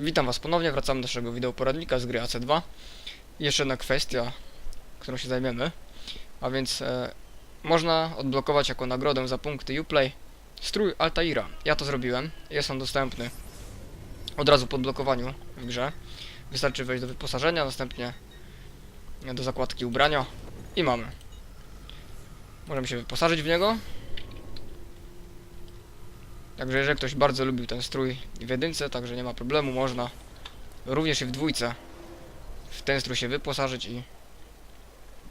Witam Was ponownie, wracamy do naszego wideoporadnika z gry AC2. Jeszcze jedna kwestia, którą się zajmiemy, a więc e, można odblokować jako nagrodę za punkty Uplay strój Altaira. Ja to zrobiłem, jest on dostępny od razu po odblokowaniu w grze. Wystarczy wejść do wyposażenia, następnie do zakładki ubrania i mamy. Możemy się wyposażyć w niego. Także jeżeli ktoś bardzo lubił ten strój w jedynce, także nie ma problemu, można również i w dwójce w ten strój się wyposażyć i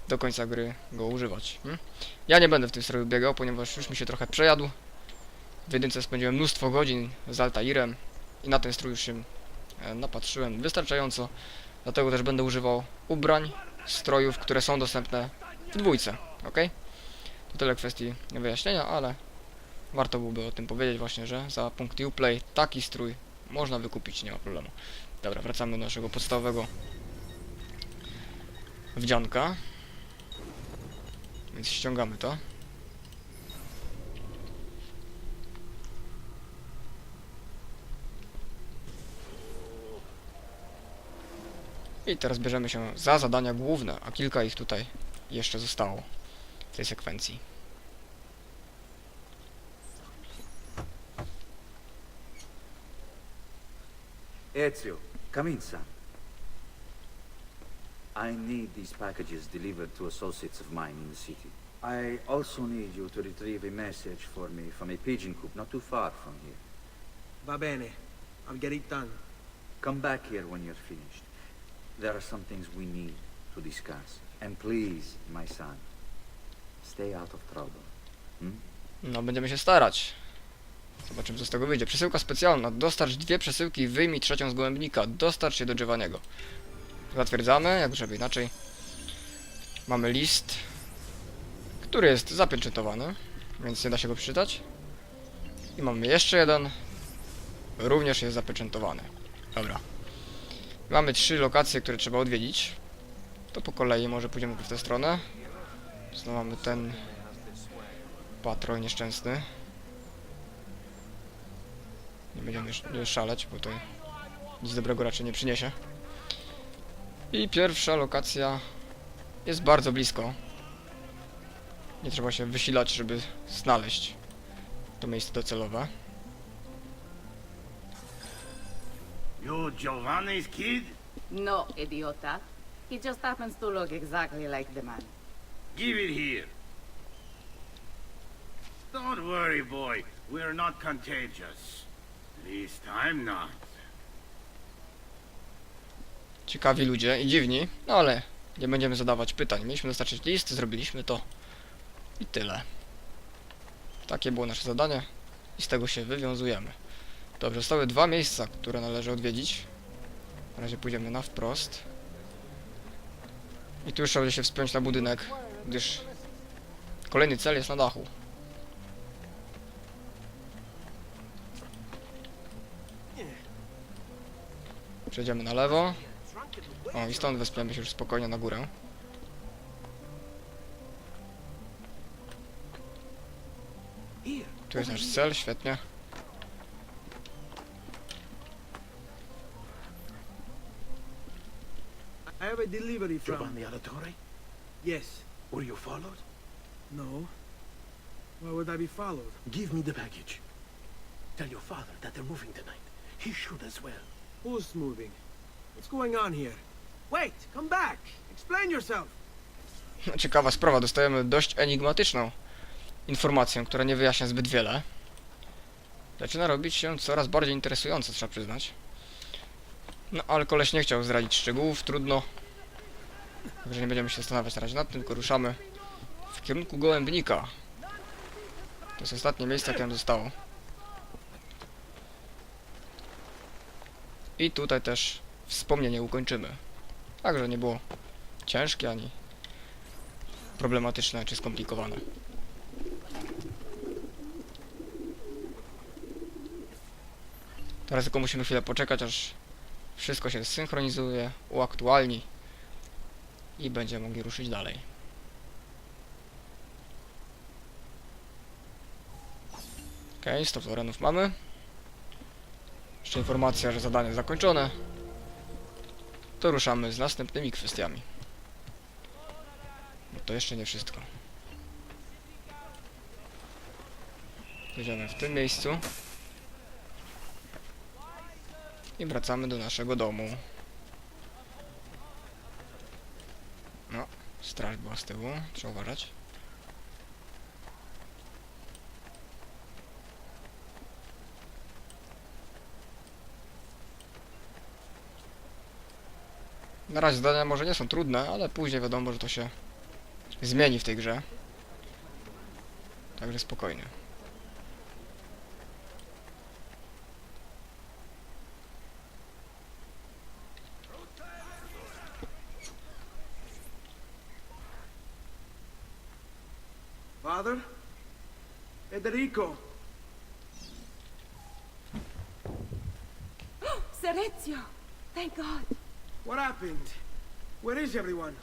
do końca gry go używać. Hmm? Ja nie będę w tym stroju biegał, ponieważ już mi się trochę przejadł. W jedynce spędziłem mnóstwo godzin z Altairem i na ten strój już się e, napatrzyłem wystarczająco. Dlatego też będę używał ubrań, strojów, które są dostępne w dwójce, ok? To tyle kwestii wyjaśnienia, ale warto byłoby o tym powiedzieć właśnie, że za punkt Uplay taki strój można wykupić, nie ma problemu. Dobra, wracamy do naszego podstawowego wdzianka. Więc ściągamy to. I teraz bierzemy się za zadania główne, a kilka ich tutaj jeszcze zostało w tej sekwencji. Ezio, come in, son. I need these packages delivered to associates of mine in the city. I also need you to retrieve a message for me from a pigeon coop not too far from here. Va bene. I'll get it done. Come back here when you're finished. There are some things we need to discuss. And please, my son, stay out of trouble. Hmm? No, będziemy się starać. Zobaczymy, co z tego wyjdzie. Przesyłka specjalna. Dostarcz dwie przesyłki wyjmij trzecią z gołębnika. Dostarcz je do Giovanniego. Zatwierdzamy, jak żeby inaczej. Mamy list, który jest zapieczętowany, więc nie da się go przeczytać. I mamy jeszcze jeden. Również jest zapieczętowany. Dobra. Mamy trzy lokacje, które trzeba odwiedzić. To po kolei może pójdziemy w tę stronę. Znowu mamy ten patrol nieszczęsny. Nie będziemy sz- szaleć, bo to nic dobrego raczej nie przyniesie. I pierwsza lokacja jest bardzo blisko. Nie trzeba się wysilać, żeby znaleźć to miejsce docelowe. You Giovanni's kid? No, idiota. He just happens to look exactly like the man. Give it here. Don't worry, boy. We're not contagious. Least I'm not. Ciekawi ludzie i dziwni, no ale nie będziemy zadawać pytań. Mieliśmy dostarczyć list, zrobiliśmy to i tyle. Takie było nasze zadanie i z tego się wywiązujemy. Dobrze, zostały dwa miejsca, które należy odwiedzić. Na razie pójdziemy na wprost. I tu już trzeba się wspiąć na budynek, gdyż kolejny cel jest na dachu. Przejdziemy na lewo. O, i stąd wespiemy się już spokojnie na górę. Tu jest nasz cel, świetnie. I have a delivery from... Giovanni Alatore? Yes. Were you followed? No. Why would I be followed? Give me the package. Tell your father that they're moving tonight. He should as well. Who's moving? What's going on here? Wait! Come back! Explain yourself! No, Ciekawa sprawa, dostajemy dość enigmatyczną informację, która nie wyjaśnia zbyt wiele. Zaczyna robić się coraz bardziej interesująco, trzeba przyznać. No, ale koleś nie chciał zdradzić szczegółów, trudno. Także nie będziemy się zastanawiać na razie nad tym, tylko ruszamy w kierunku gołębnika. To jest ostatnie miejsce, jakie nam zostało. I tutaj też wspomnienie ukończymy. Także nie było ciężkie ani problematyczne czy skomplikowane. Teraz tylko musimy chwilę poczekać, aż wszystko się zsynchronizuje, uaktualni i będziemy mogli ruszyć dalej. Ok, 100 florenów mamy. Jeszcze informacja, że zadanie zakończone. To ruszamy z następnymi kwestiami. No to jeszcze nie wszystko. Jedziemy w tym miejscu. I wracamy do naszego domu. No, straż była z tyłu, trzeba uważać. Na razie zadania może nie są trudne, ale później wiadomo, że to się zmieni w tej grze. Także spokojnie. Father? Federico! Serezio! Thank God. What happened? Where is everyone?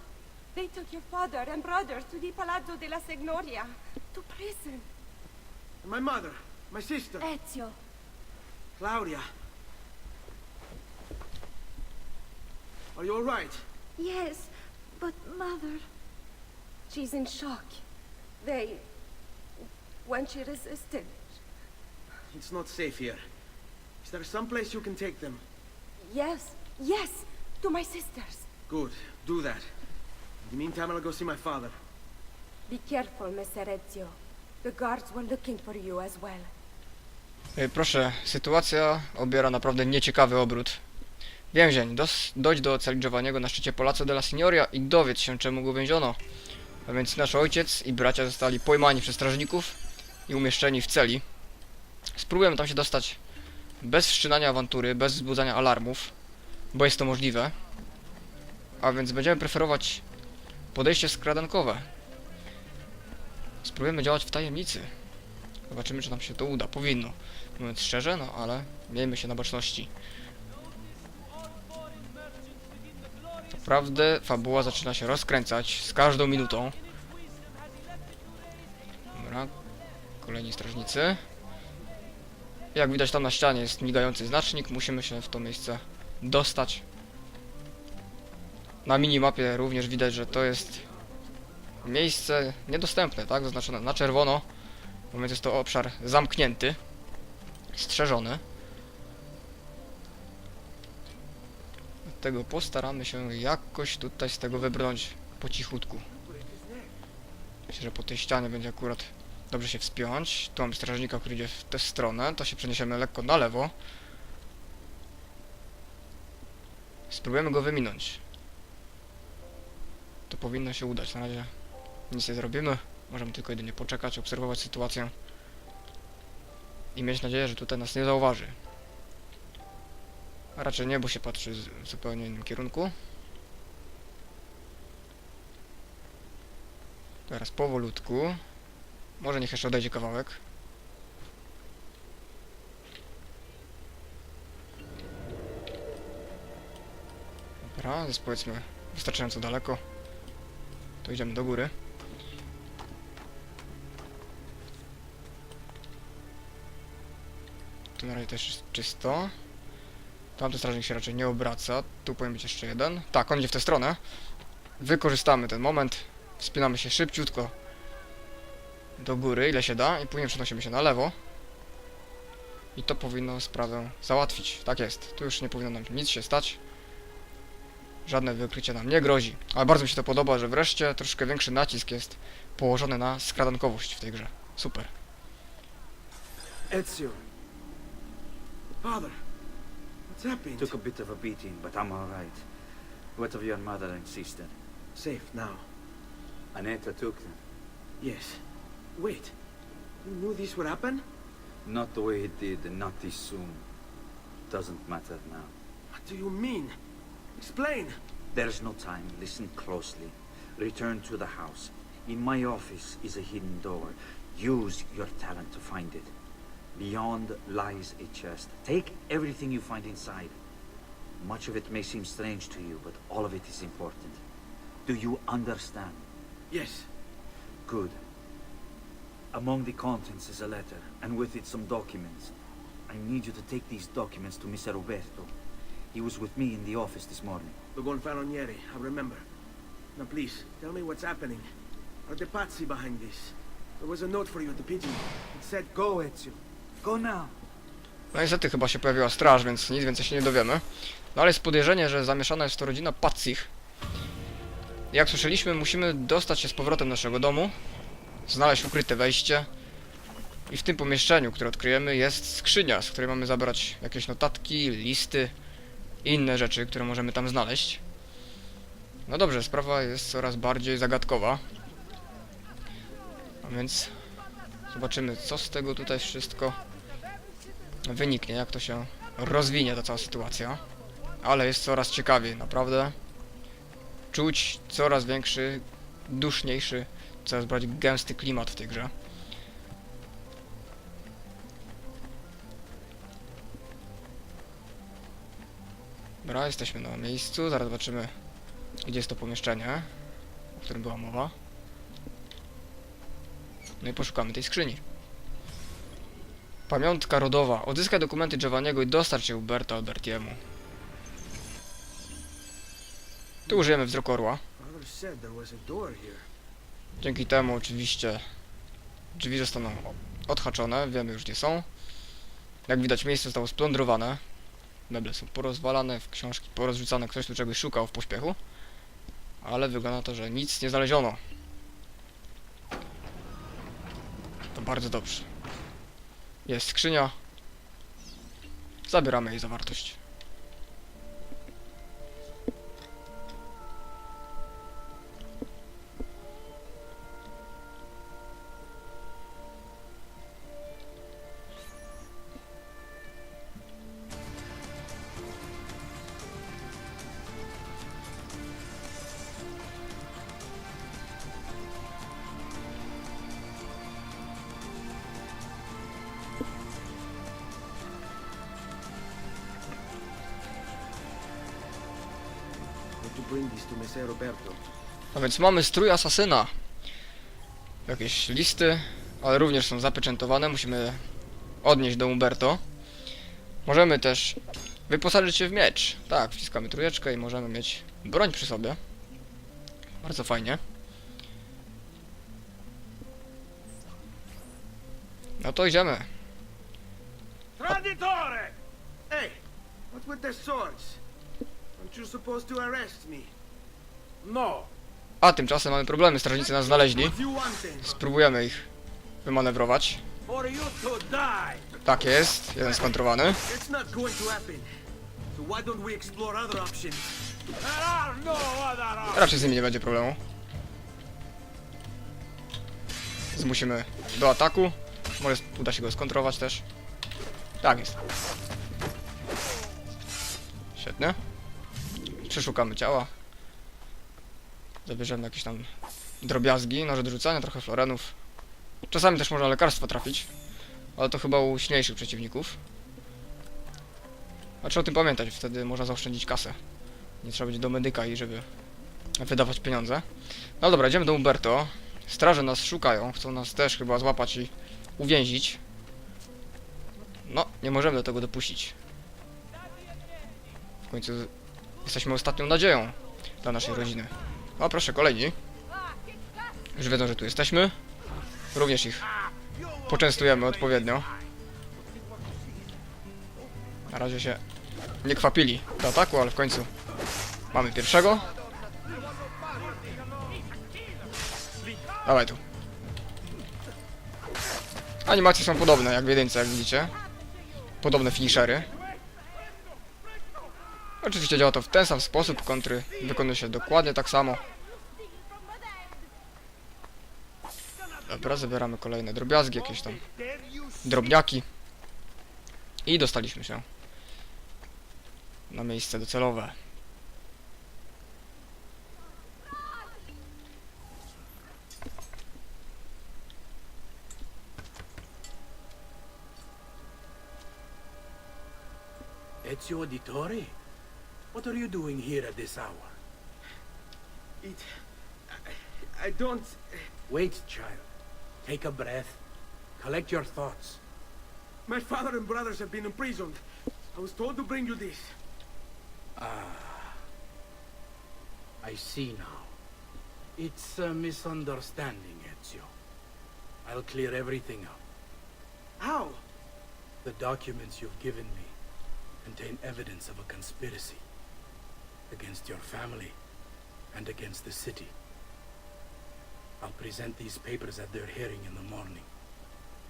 They took your father and brothers to the Palazzo della Signoria. To prison. And my mother? My sister? Ezio. Claudia? Are you alright? Yes, but mother... She's in shock. They... When she resisted... It's not safe here. Is there some place you can take them? Yes, yes, to my sisters. Good. Do that. In the meantime, I'll go see my father. Be careful, Messer Ezio. The guards were looking for you as well. E, Proszę, sytuacja obiera naprawdę nieciekawy obrót. Więzień, dos, dojdź do celi Giovanniego na szczycie Palazzo della Signoria i dowiedz się, czemu go więziono. A więc nasz ojciec i bracia zostali pojmani przez strażników i umieszczeni w celi. Spróbujemy tam się dostać bez wszczynania awantury, bez wzbudzania alarmów, bo jest to możliwe. A więc będziemy preferować podejście skradankowe. Spróbujemy działać w tajemnicy. Zobaczymy, czy nam się to uda. Powinno. Mówiąc szczerze, no ale miejmy się na baczności. Naprawdę fabuła zaczyna się rozkręcać z każdą minutą. Dobra. Kolejni strażnicy. Jak widać tam na ścianie jest migający znacznik. Musimy się w to miejsce dostać. Na minimapie również widać, że to jest miejsce niedostępne, tak? Zaznaczone na czerwono. No więc jest to obszar zamknięty, strzeżony. Dlatego postaramy się jakoś tutaj z tego wybrnąć po cichutku. Myślę, że po tej ścianie będzie akurat dobrze się wspiąć. Tu mam strażnika, który idzie w tę stronę. To się przeniesiemy lekko na lewo. Spróbujemy go wyminąć. To powinno się udać. Na razie nic nie zrobimy. Możemy tylko jedynie poczekać, obserwować sytuację i mieć nadzieję, że tutaj nas nie zauważy. A raczej nie, bo się patrzy w zupełnie innym kierunku. Teraz powolutku. Może niech jeszcze odejdzie kawałek. Dobra, jest powiedzmy wystarczająco daleko. To idziemy do góry. Tu na razie też jest czysto. Tamten strażnik się raczej nie obraca. Tu powinien być jeszcze jeden. Tak, on idzie w tę stronę. Wykorzystamy ten moment. Wspinamy się szybciutko do góry, ile się da, i później przenosimy się na lewo. I to powinno sprawę załatwić. Tak jest. Tu już nie powinno nam nic się stać. Żadne wykrycie nam nie grozi. Ale bardzo mi się to podoba, że wreszcie troszkę większy nacisk jest położony na skradankowość w tej grze. Super. Ezio. Father. What's happened? Took a bit of a beating, but I'm all right. What of your mother and sister? Safe now. Aneta took them. Yes. Wait. You knew this would happen? Not the way it did, and not this soon. Doesn't matter now. What do you mean? Explain. There's no time. Listen closely. Return to the house. In my office is a hidden door. Use your talent to find it. Beyond lies a chest. Take everything you find inside. Much of it may seem strange to you, but all of it is important. Do you understand? Yes. Good. Among the contents is a letter, and with it some documents. I need you to take these documents to Mr. Roberto. He was with me in the office this morning. The Gonfalonieri, I remember. Now please, tell me what's happening. Are the Pazzi behind this? There was a note for you at the pigeon. It said, go, Ezio. Go now. No niestety chyba się pojawiła straż, więc nic więcej się nie dowiemy. No ale jest podejrzenie, że zamieszana jest to rodzina Patsich. Jak słyszeliśmy, musimy dostać się z powrotem do naszego domu, znaleźć ukryte wejście i w tym pomieszczeniu, które odkryjemy, jest skrzynia, z której mamy zabrać jakieś notatki, listy inne rzeczy, które możemy tam znaleźć. No dobrze, sprawa jest coraz bardziej zagadkowa. A więc zobaczymy, co z tego tutaj wszystko wyniknie, jak to się rozwinie ta cała sytuacja. Ale jest coraz ciekawiej, naprawdę. Czuć coraz większy, duszniejszy, coraz bardziej gęsty klimat w tej grze. Dobra, jesteśmy na miejscu, zaraz zobaczymy, gdzie jest to pomieszczenie, o którym była mowa. No i poszukamy tej skrzyni. Pamiątka rodowa. Odzyskaj dokumenty Giovanniego i dostarcz je Uberto Albertiemu. Tu użyjemy wzroku orła. Dzięki temu oczywiście drzwi zostaną odhaczone, wiemy już gdzie są. Jak widać miejsce zostało splądrowane. Meble są porozwalane, w książki porozrzucane, ktoś tu czegoś szukał w pośpiechu. Ale wygląda to, że nic nie znaleziono. To bardzo dobrze. Jest skrzynia. Zabieramy jej zawartość. Messer Roberto? A więc mamy strój asasyna. Jakieś listy, ale również są zapieczętowane. Musimy odnieść do Umberto. Możemy też wyposażyć się w miecz. Tak, wciskamy trójeczkę i możemy mieć broń przy sobie. Bardzo fajnie. No to idziemy. Traditore! Hey, what's with the swords? Aren't you supposed to arrest me? No. A tymczasem mamy problemy. Strażnicy nas znaleźli. Spróbujemy ich wymanewrować. Tak jest, jeden skontrowany. No. Raczej z nimi nie będzie problemu. Zmusimy do ataku. Może uda się go skontrować też. Tak jest. Świetnie. Przeszukamy ciała. Zabierzemy jakieś tam drobiazgi, noże do rzucania, trochę florenów. Czasami też można lekarstwo trafić. Ale to chyba u silniejszych przeciwników. A trzeba o tym pamiętać, wtedy można zaoszczędzić kasę. Nie trzeba być do medyka i żeby wydawać pieniądze. No dobra, idziemy do Umberto. Straże nas szukają, chcą nas też chyba złapać i uwięzić. No, nie możemy do tego dopuścić. W końcu jesteśmy ostatnią nadzieją dla naszej rodziny. O, proszę, kolejni. Już wiedzą, że tu jesteśmy. Również ich poczęstujemy odpowiednio. Na razie się nie kwapili do ataku, ale w końcu mamy pierwszego. Dawaj tu. Animacje są podobne, jak w jedynce, jak widzicie. Podobne finishery. Oczywiście działa to w ten sam sposób, kontry wykonuje się dokładnie tak samo. Dobra, zabieramy kolejne drobiazgi, jakieś tam drobniaki. I dostaliśmy się na miejsce docelowe. Ezio Auditore? What are you doing here at this hour? It... I, I don't... Wait, child. Take a breath. Collect your thoughts. My father and brothers have been imprisoned. I was told to bring you this. Ah. I see now. It's a misunderstanding, Ezio. I'll clear everything up. How? The documents you've given me contain evidence of a conspiracy against your family and against the city. I'll present these papers at their hearing in the morning,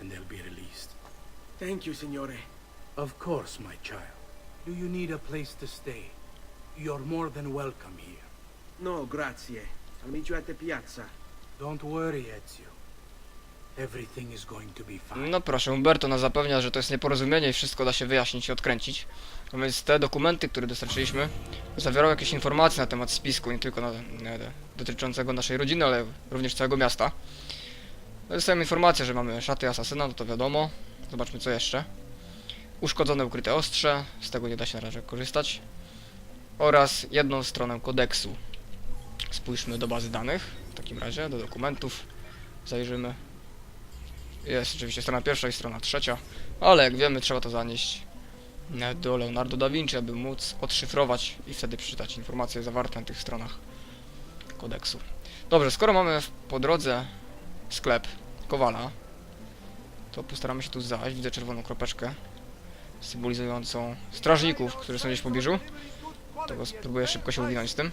and they'll be released. Thank you, Signore. Of course, my child. Do you need a place to stay? You're more than welcome here. No, grazie. I'll meet you at the piazza. Don't worry, Ezio. No proszę, Umberto nas zapewnia, że to jest nieporozumienie i wszystko da się wyjaśnić i odkręcić. A więc te dokumenty, które dostarczyliśmy, zawierały jakieś informacje na temat spisku, nie tylko na, na, dotyczącego naszej rodziny, ale również całego miasta. Dostałem informację, że mamy szaty asasyna, no to wiadomo. Zobaczmy co jeszcze. Uszkodzone ukryte ostrze, z tego nie da się na razie korzystać. Oraz jedną stronę kodeksu. Spójrzmy do bazy danych, w takim razie, do dokumentów. Zajrzymy. Jest oczywiście strona pierwsza i strona trzecia, ale jak wiemy trzeba to zanieść do Leonardo da Vinci, aby móc odszyfrować i wtedy przeczytać informacje zawarte na tych stronach kodeksu. Dobrze, skoro mamy po drodze sklep Kowala, to postaramy się tu zajść. Widzę czerwoną kropeczkę symbolizującą strażników, którzy są gdzieś w pobliżu. Tego spróbuję szybko się uwinąć z tym.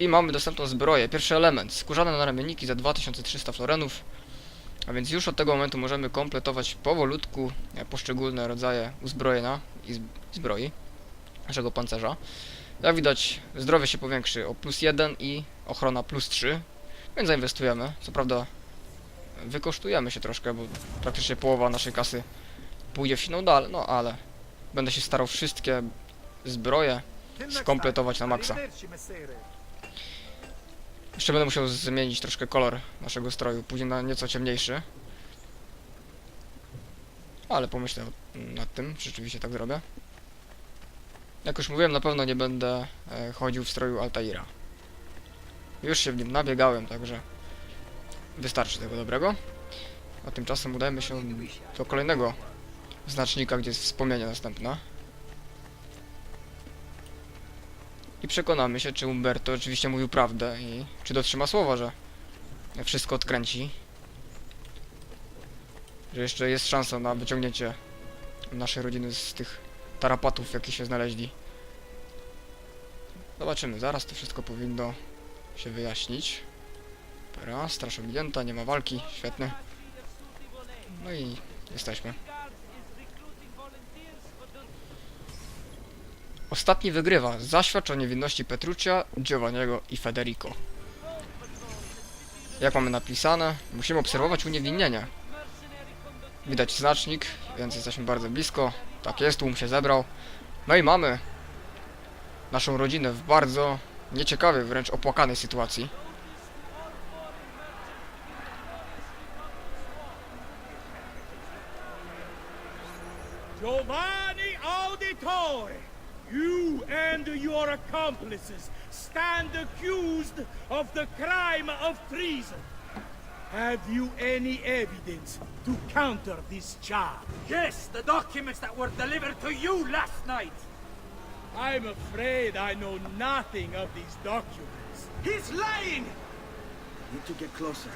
I mamy dostępną zbroję. Pierwszy element. Skórzane naramienniki za 2300 florenów. A więc już od tego momentu możemy kompletować powolutku e, poszczególne rodzaje uzbrojenia i zb- zbroi naszego pancerza. Jak widać zdrowie się powiększy o plus 1 i ochrona plus 3, więc zainwestujemy. Co prawda wykosztujemy się troszkę, bo praktycznie połowa naszej kasy pójdzie w siną dal, no ale będę się starał wszystkie zbroje skompletować na maksa. Jeszcze będę musiał zmienić troszkę kolor naszego stroju, później na nieco ciemniejszy. Ale pomyślę nad tym, czy rzeczywiście tak zrobię. Jak już mówiłem, na pewno nie będę e, chodził w stroju Altaira. Już się w nim nabiegałem, także wystarczy tego dobrego. A tymczasem udajemy się do kolejnego znacznika, gdzie jest wspomnienie następne. I przekonamy się, czy Umberto oczywiście mówił prawdę i czy dotrzyma słowa, że wszystko odkręci. Że jeszcze jest szansa na wyciągnięcie naszej rodziny z tych tarapatów, w jakich się znaleźli. Zobaczymy, zaraz to wszystko powinno się wyjaśnić. Dobra, straż owinięta, nie ma walki, świetnie. No i jesteśmy. Ostatni wygrywa. Zaświadcz o niewinności Petruccia, Giovanniego i Federico. Jak mamy napisane, musimy obserwować uniewinnienie. Widać znacznik, więc jesteśmy bardzo blisko. Tak jest, tłum się zebrał. No i mamy naszą rodzinę w bardzo nieciekawej, wręcz opłakanej sytuacji. Giovanni Auditore, you and your accomplices stand accused of the crime of treason. Have you any evidence to counter this charge? Yes, the documents that were delivered to you last night. I'm afraid I know nothing of these documents. He's lying! Need to get closer.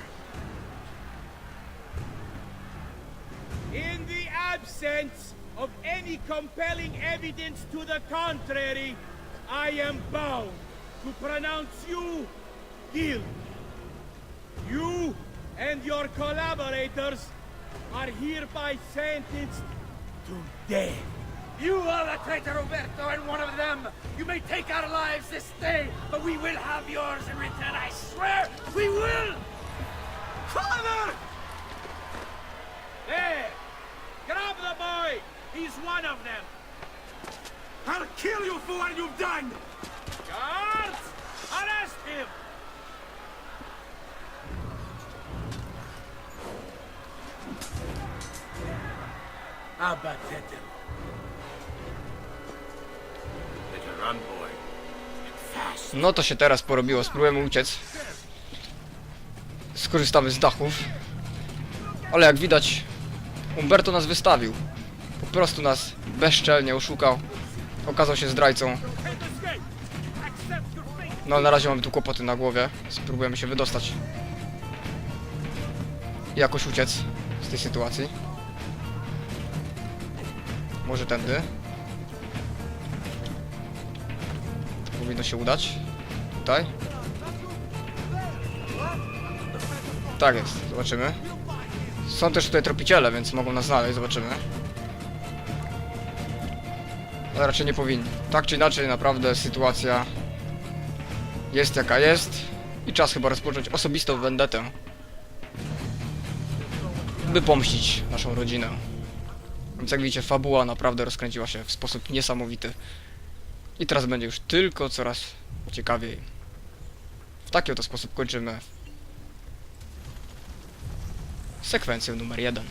In the absence of any compelling evidence to the contrary, I am bound to pronounce you guilty. You and your collaborators are hereby sentenced to death. You are the traitor Roberto and one of them. You may take our lives this day, but we will have yours in return. I swear we will. Father! There! Grab the boy! He's one of them! I'll kill you for what you've done! Guards! Arrest him! Abatete. Better run, boy. No to się teraz porobiło, spróbujemy uciec. Skorzystamy z dachów. Ale jak widać, Umberto nas wystawił. Po prostu nas bezczelnie oszukał. Okazał się zdrajcą. No na razie mamy tu kłopoty na głowie. Spróbujemy się wydostać. I jakoś uciec z tej sytuacji. Może tędy. Powinno się udać. Tutaj. Tak jest, zobaczymy. Są też tutaj tropiciele, więc mogą nas znaleźć, zobaczymy. Ale raczej nie powinni. Tak czy inaczej, naprawdę sytuacja jest jaka jest. I czas chyba rozpocząć osobistą vendetę. By pomścić naszą rodzinę. Więc jak widzicie, fabuła naprawdę rozkręciła się w sposób niesamowity. I teraz będzie już tylko coraz ciekawiej. W taki oto sposób kończymy sekwencję numer jeden.